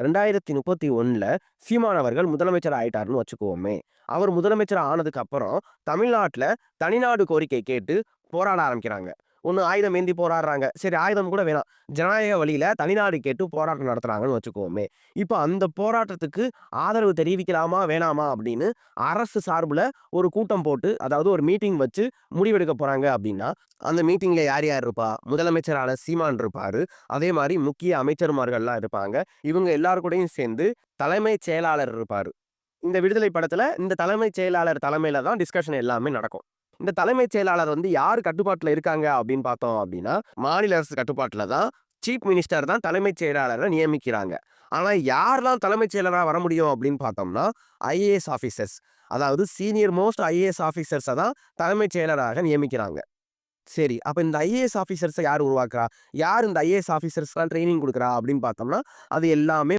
ரெண்டாயிரத்தி முப்பத்தி ஒன்றில் சீமான் அவர்கள் முதலமைச்சர் ஆயிட்டாருன்னு வச்சுக்குவோமே. அவர் முதலமைச்சர் ஆனதுக்கு அப்புறம் தமிழ்நாட்டுல தனிநாடு கோரிக்கை கேட்டு போராட ஆரம்பிக்கிறாங்க. ஒன்று ஆயுதம் ஏந்தி போராடுறாங்க. சரி ஆயுதம் கூட வேணாம். ஜனநாயக வழியில தனிநாடு கேட்டு போராட்டம் நடத்துறாங்கன்னு வச்சுக்கோமே. இப்போ அந்த போராட்டத்துக்கு ஆதரவு தெரிவிக்கலாமா வேணாமா அப்படின்னு அரசு சார்பில் ஒரு கூட்டம் போட்டு அதாவது ஒரு மீட்டிங் வச்சு முடிவெடுக்க போறாங்க அப்படின்னா அந்த மீட்டிங்கில் யார் யார் இருப்பா? முதலமைச்சரான சீமான் இருப்பாரு. அதே மாதிரி முக்கிய அமைச்சர்மார்கள்லாம் இருப்பாங்க. இவங்க எல்லாருக்கூடையும் கூடயும் சேர்ந்து தலைமைச் செயலாளர் இருப்பாரு. இந்த விடுதலை படத்துல இந்த தலைமைச் செயலாளர் தலைமையில தான் டிஸ்கஷன் எல்லாமே நடக்கும். இந்த தலைமைச் செயலாளர் வந்து யார் கட்டுப்பாட்டுல இருக்காங்க அப்படின்னு பார்த்தோம் அப்படின்னா மாநில அரசு கட்டுப்பாட்டுல தான் சீஃப் மினிஸ்டர் தான் தலைமைச் செயலாளரை நியமிக்கிறாங்க. ஆனா யாரெல்லாம் தலைமைச் செயலராக வர முடியும் அப்படின்னு பார்த்தோம்னா ஐஏஎஸ் ஆஃபீஸர்ஸ். அதாவது சீனியர் மோஸ்ட் ஐஏஎஸ் ஆஃபீஸர்ஸை தான் தலைமைச் செயலராக நியமிக்கிறாங்க. சரி அப்போ இந்த ஐஏஎஸ் ஆஃபீஸர்ஸை யார் உருவாக்குறா? யார் இந்த ஐஏஎஸ் ஆஃபீஸர்ஸ்லாம் ட்ரைனிங் கொடுக்குறா அப்படின்னு பார்த்தோம்னா அது எல்லாமே